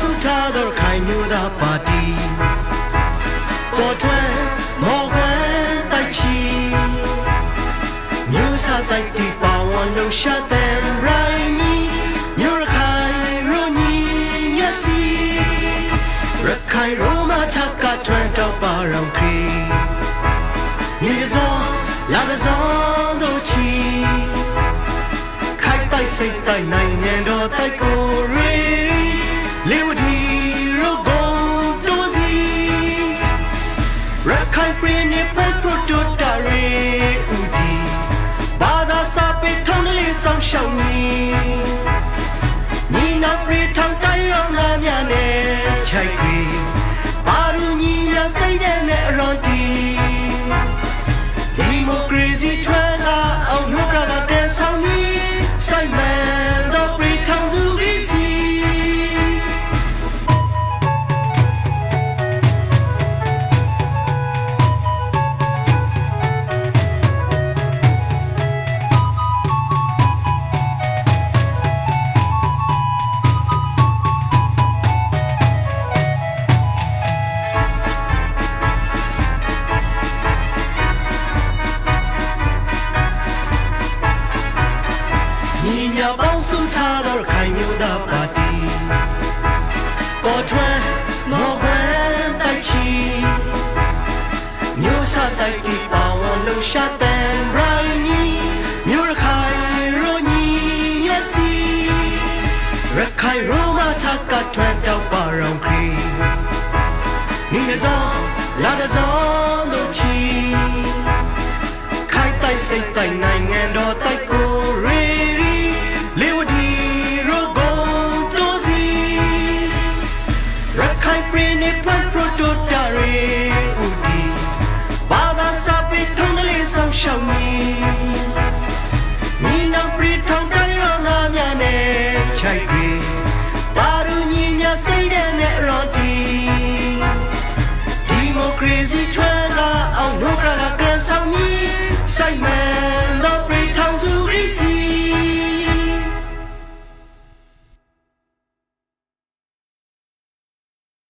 စုထားသောခိုင်မျိုးသားပါတီပေါ်ထွန်းမော်ကွန်းတိုက်ချီမျိုးစားတိုက်တီပါဝန်လုံးရှာတဲ့ရိုင်းနီမျိုးရခိုင်ရိုနီညစီရခိုင်ရိုမာထကထွန်းတော့ပါရောင်ခရီနေကြစောလာကြစောတို့ချီခိုက်တိုက်စိတ်တိုက်နိုင်ငံတော်တိုက်ကို ပြည်နယ်ပို့ပရိုတိုတာရီဦးဒီဘာသာစာပေထုံးလေးဆောင်ရှောင်းနီညီနာပြည်ထောင်တိုင်းရောလာများနဲ့ချိုက်ရီပါရူညီညာစိတ်နဲ့အရွန်တီဒီမိုကရေစီထွန်းကားအောင်နှုတ်ကကကဲဆောင်ပြီးစိုက်မှ ညီညာပေါင်းစုထားသောခိုင်မျိုးသားပါတီပေါ်ထွန်းမော်ကွန်းတိုက်ချီမျိုးစားတိုက်တီပါဝန်လုံးရှာတဲ့ရိုင်းနီမျိုးရခိုင်ရိုညီမျက်စီရခိုင်ရိုမာထကထွန်းတော့ပါရောင်ခရီနီနေစောလာတဲ့စောတို့ချီခိုက်တိုက်စိတ်တိုက်နိုင် print ne print prototare uti bada sape thongale song shau ni ni na print thong dai ro na mya ne chai kri daru ni nya sai de ne ro ti democracy twela au no kra ga kra song ni sai ma